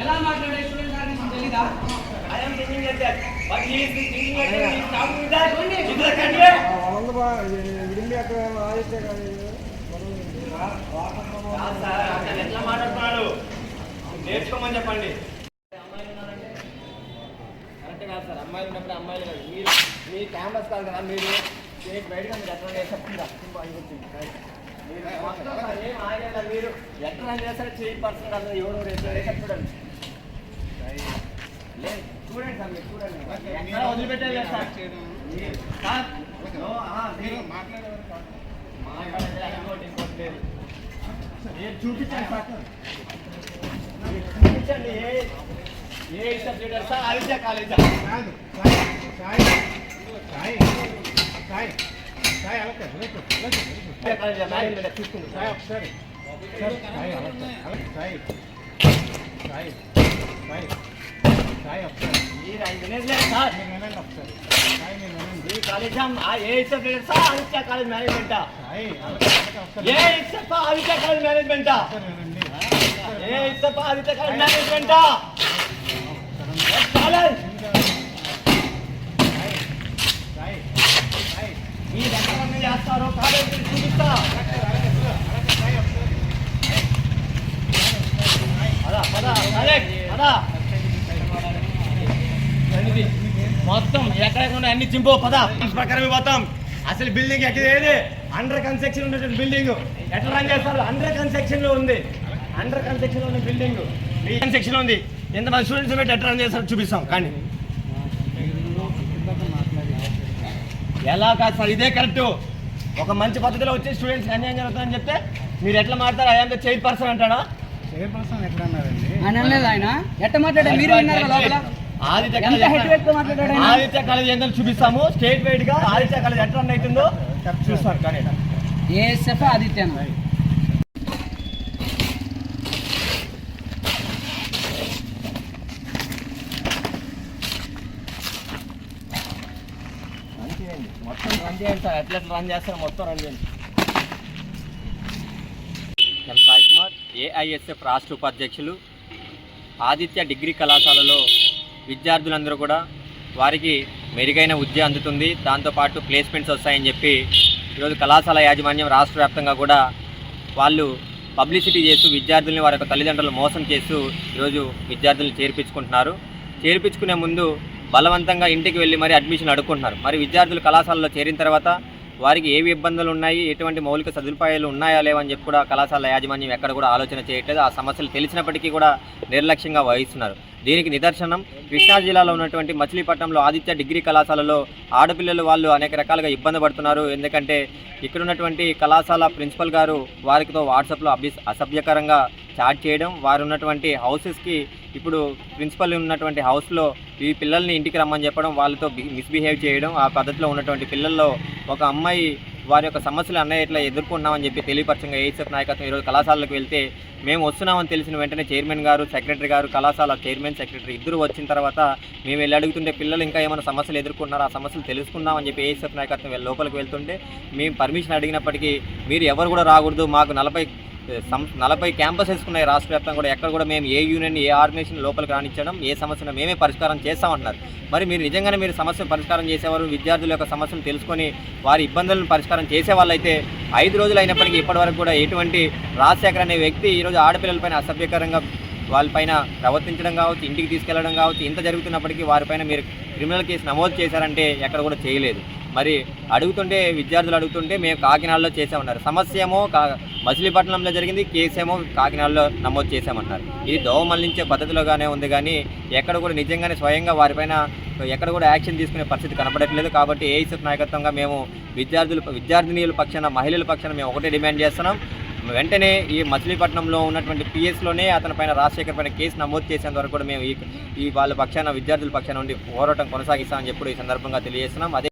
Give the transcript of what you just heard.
ఎలా మాట్లాడే స్టూడెంట్ మీకు తెలీదా I am thinking like that. But he is thinking like that. కాదు సార్, అతను ఎట్లా మాట్లాడుతున్నాడు నేర్చుకోమని చెప్పండి కరెక్ట్ కాదు సార్ అమ్మాయిలు ఉన్నప్పుడు అమ్మాయిలు కాదు మీరు మీ క్యాంపస్ కాదు కదా మీరు బయటగా మీరు ఎట్లా చేస్తారు మీరు మీరు చేస్తారు పర్సన్ కదా ఎవరు చూడండి లేదు చూడండి సార్ మీరు చూడండి ఎక్కడ సార్ మీరు- సార్ మీరు మాట్లాడేది ఇంకోటి మీరు చూపించండి సార్. చూపించండి ఏ ఏ సబ్జెక్ట్ సార్ ఆదిత్య కాలేజా? సాయి సాయి సాయి. కాలేజా మేనేజ్మెంట్ చూసుకుంటారు సాయి ఒకసారి సార్, సాయి అలా కాదు, అలా కాదు, సాయి సాయి సాయి సాయి ఒకసారి మీరు ఆయన వినేది సార్ మీరు వినండి ఒకసారి సాయి మీరు వినండి ఈ కాలేజా ఆ ఏ subject sir Aditya college మేనేజ్మెంటా Sai అలా కాదు, అలా కాదు, ఒకసారి ఏ ఇచ్చప్ప ఆదిత్య కాలేజ్ మేనేజ్మెంటా ఒకసారి వినండి ఏ ఇచ్చప్ప ఆదిత్య కాలేజ్ మేనేజ్మెంటా కాలేజ్ Sai చేస్తారో కాలేజ్ చూపిస్తా. మొత్తం ఎక్కడెక్కడ అన్ని చింపో పద. ప్రకారం పోతాం అసలు బిల్డింగ్ ఎక్కడేది అండర్ కన్స్ట్రక్షన్ ఉన్నటువంటి బిల్డింగ్ ఎట్లా రన్ చేస్తారు? అండర్ కన్స్ట్రక్షన్లో ఉంది. అండర్ కన్స్ట్రక్షన్లో ఉన్న బిల్డింగ్ మీ కన్స్ట్రక్షన్లో ఉంది. ఎంతమంది స్టూడెంట్స్ పెట్టి ఎట్లా రన్ చేస్తారో? చూపిస్తాం. కానీ. ఎలా కాదు సార్? ఇదే కరెక్ట్ ఒక మంచి పద్ధతిలో వచ్చి స్టూడెంట్స్ అన్యాయం జరుగుతుందని చెప్తే మీరు ఎట్లా మాట్లాడతారు ఐఎమ్ ద చైర్ పర్సన్ అంటాడా? చైర్పర్సన్ ఎక్కడ అన్నారండి ఆయన అనలేదు ఆయన. ఎట్ట మాట్లాడారు మీరు విన్నారు కదా లోపల? ఆదిత్య ఎంత కాలేజ్ హెడ్ వెయిట్తో మాట్లాడాడు ఆయన? ఆదిత్య కాలేజ్ ఏంటని చూపిస్తాము. స్టేట్ వైడ్గా ఆదిత్య కాలేజ్ ఎట్లా రన్ అవుతుందో చూస్తాను కానీ. ఏఎస్ఎఫ్ ఆదిత్యన? రన్ చేయండి సార్. ఎట్లా రన్ చేస్తారు. మొత్తం రన్ చేయండి. ఎం సాయి కుమార్ ఏఐఎస్ఎఫ్ రాష్ట్ర ఉపాధ్యక్షులు ఆదిత్య డిగ్రీ కళాశాలలో విద్యార్థులందరూ కూడా వారికి మెరుగైన విద్య అందుతుంది. దాంతోపాటు ప్లేస్మెంట్స్ వస్తాయని చెప్పి ఈరోజు కళాశాల యాజమాన్యం రాష్ట్ర వ్యాప్తంగా కూడా వాళ్ళు పబ్లిసిటీ చేస్తూ విద్యార్థుల్ని వారి యొక్క తల్లిదండ్రులు మోసం చేస్తూ ఈరోజు విద్యార్థులను చేర్పించుకుంటున్నారు. చేర్పించుకునే ముందు బలవంతంగా ఇంటికి వెళ్ళి మరి అడ్మిషన్ అడుక్కుంటున్నారు. మరి విద్యార్థులు కళాశాలలో చేరిన తర్వాత వారికి ఏవి ఇబ్బందులు ఉన్నాయి? ఎటువంటి మౌలిక సదుపాయాలు ఉన్నాయా? లేవని చెప్పి కూడా కళాశాల యాజమాన్యం ఎక్కడ కూడా ఆలోచన చేయట్లేదు. ఆ సమస్యలు తెలిసినప్పటికీ కూడా నిర్లక్ష్యంగా వహిస్తున్నారు. దీనికి నిదర్శనం కృష్ణా జిల్లాలో ఉన్నటువంటి మచిలీపట్నంలో ఆదిత్య డిగ్రీ కళాశాలలో ఆడపిల్లలు వాళ్ళు అనేక రకాలుగా ఇబ్బంది పడుతున్నారు. ఎందుకంటే ఇక్కడ ఉన్నటువంటి కళాశాల ప్రిన్సిపల్ గారు వారితో వాట్సాప్లో అభి అసభ్యకరంగా చాట్ చేయడం వారు ఉన్నటువంటి హౌసెస్కి ఇప్పుడు ప్రిన్సిపల్ ఉన్నటువంటి హౌస్లో ఈ పిల్లల్ని ఇంటికి రమ్మని చెప్పడం వాళ్ళతో మిస్బిహేవ్ చేయడం ఆ పద్ధతిలో ఉన్నటువంటి పిల్లల్లో ఒక అమ్మాయి వారి యొక్క సమస్యలు అన్నయ్య ఇట్లా ఎదుర్కొన్నామని చెప్పి తెలియపరచంగా ఏఎస్ఎఫ్ నాయకత్వం ఈరోజు కళాశాలకు వెళ్తే మేము వస్తున్నామని తెలిసిన వెంటనే చైర్మన్ గారు సెక్రటరీ గారు కళాశాల చైర్మన్ సెక్రటరీ ఇద్దరు వచ్చిన తర్వాత మేము వెళ్ళి అడుగుతుంటే పిల్లలు ఇంకా ఏమైనా సమస్యలు ఎదుర్కొన్నారో ఆ సమస్యలు తెలుసుకుందామని చెప్పి ఏఎస్ఎఫ్ నాయకత్వం వెళ్ళి లోపలికి వెళ్తుంటే మేము పర్మిషన్ అడిగినప్పటికీ మీరు ఎవరు కూడా రాకూడదు మాకు నలభై నలభై క్యాంపసెస్ ఉన్నాయి రాష్ట్ర వ్యాప్తంగా కూడా. ఎక్కడ కూడా మేము ఏ యూనియన్ ఏ ఆర్గనైజేషన్ లోపలికి రాణించడం ఏ సమస్యను మేమే పరిష్కారం చేస్తామంటున్నారు. మరి మీరు నిజంగానే మీరు సమస్య పరిష్కారం చేసేవారు విద్యార్థుల యొక్క సమస్యను తెలుసుకొని వారి ఇబ్బందులను పరిష్కారం చేసేవాళ్ళైతే ఐదు రోజులు అయినప్పటికీ ఇప్పటివరకు కూడా ఎటువంటి రాజశేఖర్ అనే వ్యక్తి ఈరోజు ఆడపిల్లలపైన అసభ్యకరంగా వాళ్ళపైన ప్రవర్తించడం కావచ్చు ఇంటికి తీసుకెళ్ళడం కావచ్చు ఇంత జరుగుతున్నప్పటికీ వారిపైన మీరు క్రిమినల్ కేసు నమోదు చేశారంటే ఎక్కడ కూడా చేయలేదు. మరి అడుగుతుంటే విద్యార్థులు అడుగుతుంటే మేము కాకినాడలో చేసామన్నారు సమస్య ఏమో కా మచిలీపట్నంలో జరిగింది కేసు ఏమో కాకినాడలో నమోదు చేశామన్నారు. ఇది దోవ మళ్ళించే పద్ధతిలోగానే ఉంది కానీ ఎక్కడ కూడా నిజంగానే స్వయంగా వారిపైన ఎక్కడ కూడా యాక్షన్ తీసుకునే పరిస్థితి కనపడట్లేదు కాబట్టి ఏఐసీఎఫ్ నాయకత్వంగా మేము విద్యార్థులు విద్యార్థినీయుల పక్షాన మహిళల పక్షాన మేము ఒకటే డిమాండ్ చేస్తున్నాం. వెంటనే ఈ మచిలీపట్నంలో ఉన్నటువంటి పిఎస్లోనే అతని పైన రాజశేఖర్ పైన కేసు నమోదు చేసేంత వరకు కూడా మేము ఈ ఈ వాళ్ళ పక్షాన విద్యార్థుల పక్షాన ఉండి పోరాటం కొనసాగిస్తామని చెప్పి ఈ సందర్భంగా తెలియజేస్తున్నాం. అదే